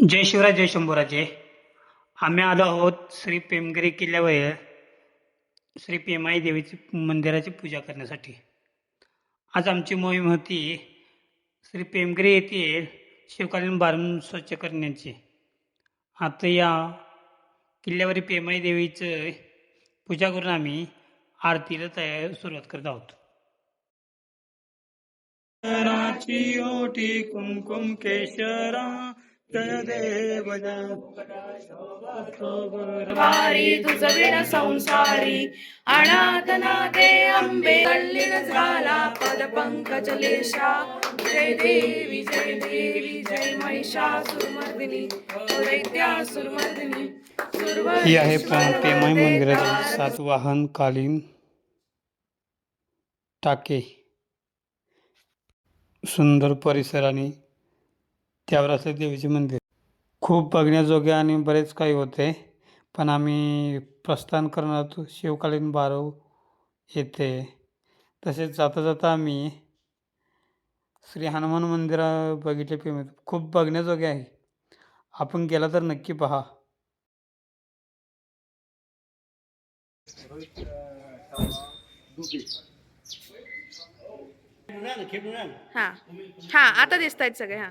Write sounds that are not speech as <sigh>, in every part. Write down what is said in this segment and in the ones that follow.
जय शिवराज जय शंभूराजे. आम्ही आलो आहोत श्री पेमगिरी किल्ल्यावर श्री पेमाई देवीची मंदिराची पूजा करण्यासाठी. आज आमची मोहीम होती श्री पेमगिरी येथील शिवकालीन बारून स्वच्छ करण्याची. आता या किल्ल्यावरील पेमाई देवीचं पूजा करून आम्ही आरतीला तयार सुरुवात करत आहोत. ओटी कुमकुम केशरा जय देव जय वारी तुझ विण संसारी अनाथनाथे आंबे कल्लीन झाला पद पंकज लेशा जय देवी जय देवी जय महिषासुरमर्दिनी दैत्यासुरमर्दिनी ही आहे पेमाई मंदिराची सातवाहन कालीन टाके. सुंदर परिसर आणि त्यावर असं देवीचे मंदिर. खूप बघण्याजोगे आणि बरेच काही होते पण आम्ही प्रस्थान करणार होतो. शिवकालीन बारव येथे तसेच जाता जाता आम्ही श्री हनुमान मंदिर बघितले पेमे खूप बघण्याजोगे आहे. आपण गेला तर नक्की पहा. हा. हा आता दिसत आहेत सगळे हा.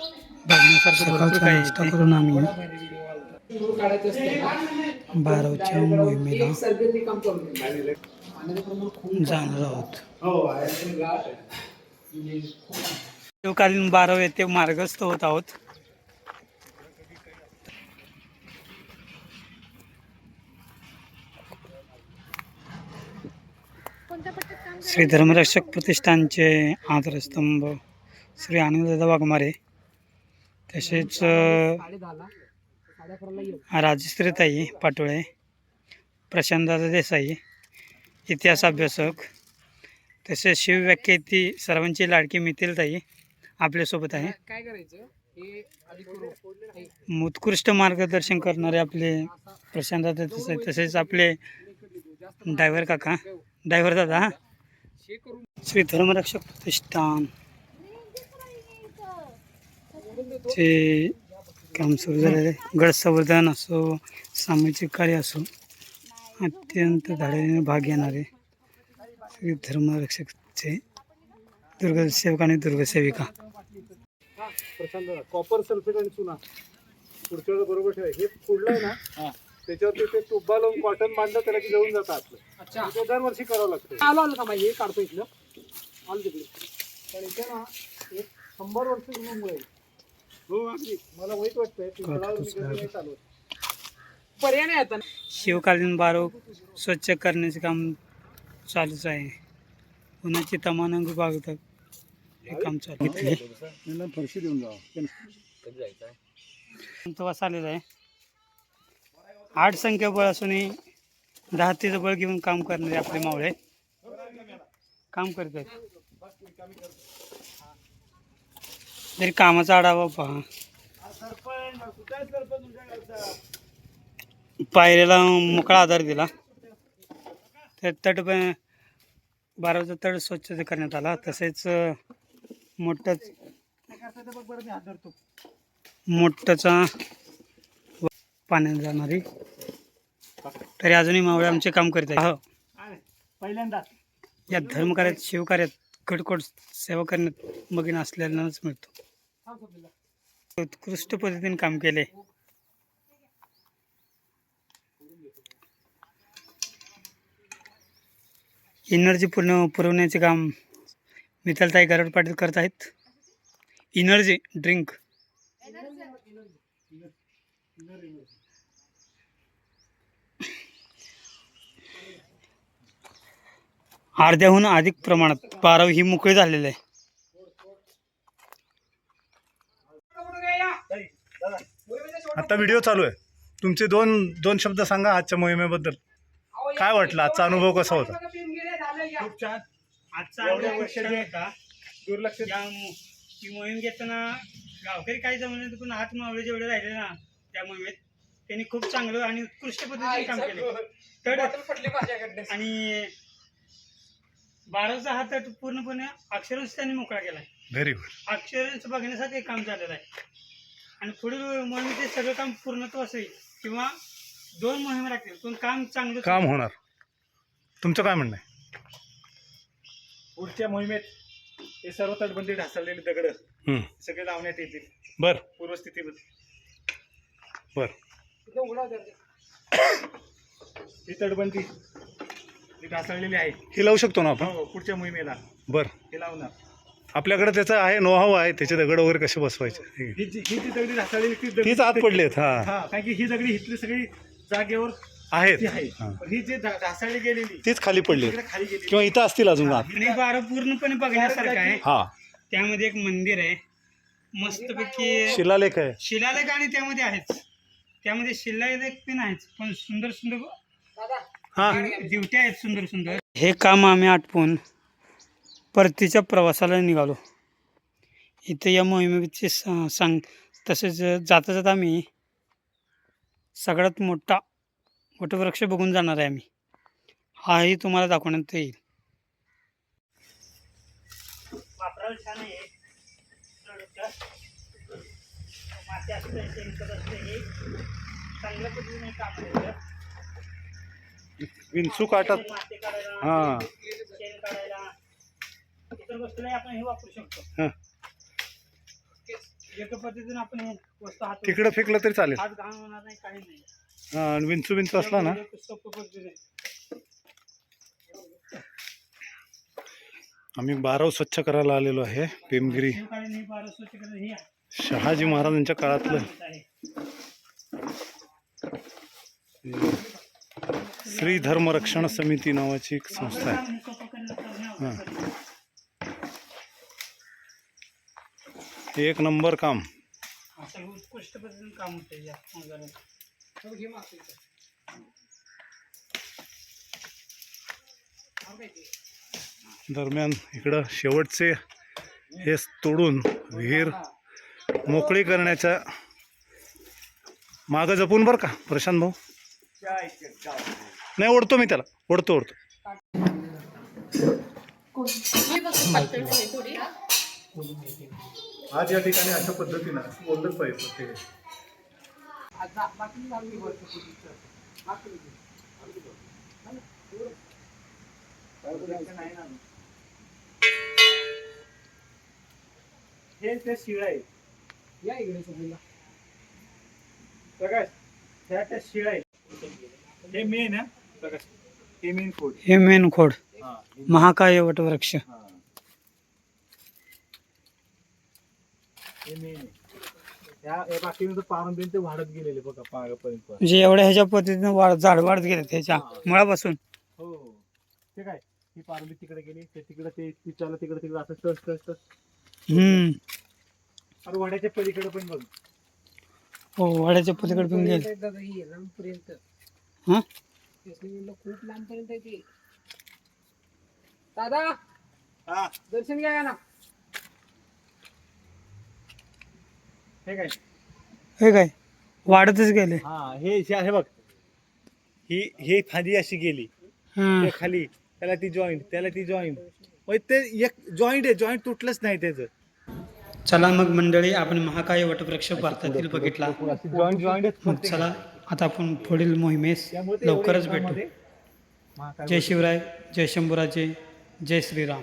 बघण्यासारखं भरपूर नाश्ता करून आम्ही बारावच्या मोहिमेला जाणार आहोत शिवकालीन बाराव येथे मार्गस्थ होत आहोत. श्री धर्मरक्षक प्रतिष्ठानचे आधारस्तंभ श्री आनंददादा वाघमारे. तसेच राजश्रीताई पाटोळे प्रशांतदादा देसाई इतिहास अभ्यासक तसेच शिवव्याख्याती सर्वांची लाडकी मिथिलताई आपल्यासोबत आहे. उत्कृष्ट मार्गदर्शन करणारे आपले प्रशांतदादा देसाई तसेच आपले ड्रायव्हर काका ड्रायव्हर दादा श्री धर्मरक्षक प्रतिष्ठान. चे काम सुरू झालेले आहे. गड संवर्धन असो सामाजिक कार्य असो अत्यंत धाडीने भाग घेणारे श्री धर्मरक्षकचे दुर्गसेवक आणि दुर्गसेविका. हा कॉपर सल्फेट आणि चुना पुढच्या वेळेला बरोबर ठेवा हे फोडलं आहे ना त्याच्यावरती ते तुब्बा लावून कॉटन बांधलं त्याला की जळून जातं आतलं अच्छा. ते दरवर्षी करावं लागतं. आलं आलं का हे काढतो इथलं. आलं तिकडे. पण इथे ना एक शंभर वर्ष जुनं मुळे हो अगदी. मला वाईट वाटतंय. पिंपळावर मी कधी नाही चालवत. पर्याय नाही आता. शिवकालीन बारो स्वच्छ करण्याचे काम चालूच आहे. उन्हाची तमान अंग बागतात हे काम चालू. इथे फरशी देऊन जावं आलेला आहे. आठ संख्याबळ असूनही दहा तेचं बळ घेऊन काम करणारे आपले मावळे. काम करत आहेत. तरी कामाचा आढावा पहा. पायऱ्याला मोकळा आधार दिला. तर तट बाराचा तट स्वच्छ करण्यात आला. तसेच मोठ्याच मोठ्याचा पाण्यात जाणारी. तरी अजूनही मावळे आमचे काम करीत आहे हो. पहिल्यांदा या धर्मकार्यात शिवकार्यात कडकोड सेवा करण्यात मगीन असल्यानंच मिळतो. उत्कृष्ट पद्धतीने काम केले. एनर्जी पूर्ण पुरवण्याचे काम मितालताई गरड पाटील करत आहेत. Energy drink. अर्ध्याहून अधिक प्रमाणात बारावी ही मोकळी झालेली आहे. आता व्हिडिओ चालू आहे. तुमचे दोन दोन शब्द सांगा आजच्या मोहिमेबद्दल. काय वाटलं? आजचा अनुभव कसा होता? खूप छान. आजचा एवढ्या होता? दुर्लक्ष ही मोहीम घेताना गावकरी काही जमलं पण हात मावळे जेवढे राहिले ना त्या मोहिमेत त्यांनी खूप चांगलं आणि उत्कृष्ट पद्धतीने काम केलं. तड आणि बाराचा हा तट पूर्णपणे अक्षरांश त्यांनी मोकळा केलाय. व्हेरी गुड अक्षरांश बघण्यासाठी काम झालेलं आहे. आणि पुढील मोहिमेचे सगळं काम पूर्णत्व असेल किंवा दोन मोहिमा लागतील पण काम चांगलं काम होणार. तुमचं काय म्हणणं आहे? पुढच्या मोहिमेत हे सर्व तटबंदी ढासळलेली दगड. सगळे लावण्यात येतील. बर. पूर्वस्थितीमध्ये. बर. <coughs> ही तटबंदी जी ढासळलेली आहे. हे लावू शकतो ना आपण? हो, पुढच्या मोहिमेला. बर. हे लावणार. आपल्याकडे त्याचा आहे नोहाव आहे त्याचे दगड वगैरे कसे बसवायचे? ठीक आहे. ही जी ही जी दगडी ढासळलेली ती दगडी तीच आत पडली आहेत हा. हा कारण की ही दगडी इथली सगळी जागेवर आहेत. आहे. हा. पण ही जी ढा- ढासळली गेलेली तीच खाली पडली तिकडे खाली गेली किंवा इथं असतील अजून आत. आणि बारा पूर्णपणे बघण्यासारखं आहे. हा. त्यामध्ये एक मंदिर आहे. मस्तपैकी शिलालेख आहे. शिलालेख आणि त्यामध्ये आहेच. त्यामध्ये शिलालेख पण आहेच पण सुंदर सुंदर हा दिवट्या आहेत सुंदर सुंदर हे काम आम्ही आटपून परतीच्या प्रवासाला निघालो. इथे या मोहिमेचे सा- सांग तसेच जाता जाता आम्ही सगळ्यात मोठा वटवृक्ष बघून जाणार आहे आम्ही. हाही तुम्हाला दाखवण्यात येईल. हे विंचू काटात हा. इतर गोष्टीला आपण हे वापरू शकतो. हा. एका पद्धतीने आपण हे वस्तू हात तिकडं फेकलं तरी चालेल. हात घाण होणार नाही काही नाही. हा, आणि विंचू विंचू असला ना? पद्धतीने. आम्ही बारव स्वच्छ करायला आलेलो आहे पेमगिरी शेण काढणे, बारा स्वच्छ करणं हे शहाजी महाराजांच्या काळातलं. आहे. श्री धर्म रक्षण समिती नावाची एक संस्था आहे. काम सोपं करणं करणे आवश्यक आहे. एक नंबर काम. असं उत्कृष्ट पद्धतीने काम होते या औजाराचं. दरम्यान इकडं शेवटचे हे तोडून विहीर मोकळी करण्याच्या मागं जपून बरं का प्रशांत भाऊ? नाही ओढतो मी त्याला. ओढतो ओढतो. आज या ठिकाणी अशा पद्धतीनं बोललंच पाहिजे प्रत्येक हे त्या शिळा आहे प्रकाश ह्या त्या शिळा आहे हे मेन आहे. प्रकाश हे मेन फूड हे मेन खोड. हा. महाकाय वटवृक्ष. हा. हे मेन आहे ह्या ते वाढत गेलेले बघा पागापर्यंत. म्हणजे एवढ्या ह्याच्या पद्धतीने वाढ झाड वाढत गेले त्याच्या मुळापासून. हो. ते काय? ही पारंबी तिकडे गेली ते तिकडे ते तिच्याला तिकडे तिकडे असं टच टच टच. हम्म. आणि वाड्याच्या पलीकडे पण बघ. हो वाड्याच्या पलीकडे पण गेले. लांबपर्यंत. हा? खूप लांबपर्यंत आहे ते. दादा हा. दर्शन घ्या ना हे काय? हे काय? वाढतच गेले. हा हे बघ ही हे फांदी अशी गेली. ते खाली त्याला ती जॉईंट त्याला ती जॉईंट मग ते एक जॉईंट आहे जॉईंट तुटलंच नाही त्याचं. चला मग मंडळी आपण महाकाय वटवृक्ष भारतातील बघितला. जॉईंट जॉईंट मग चला आता आपण पुढील मोहिमेस लवकरच भेटू. जय शिवराय जय शंभूराजे जय श्रीराम.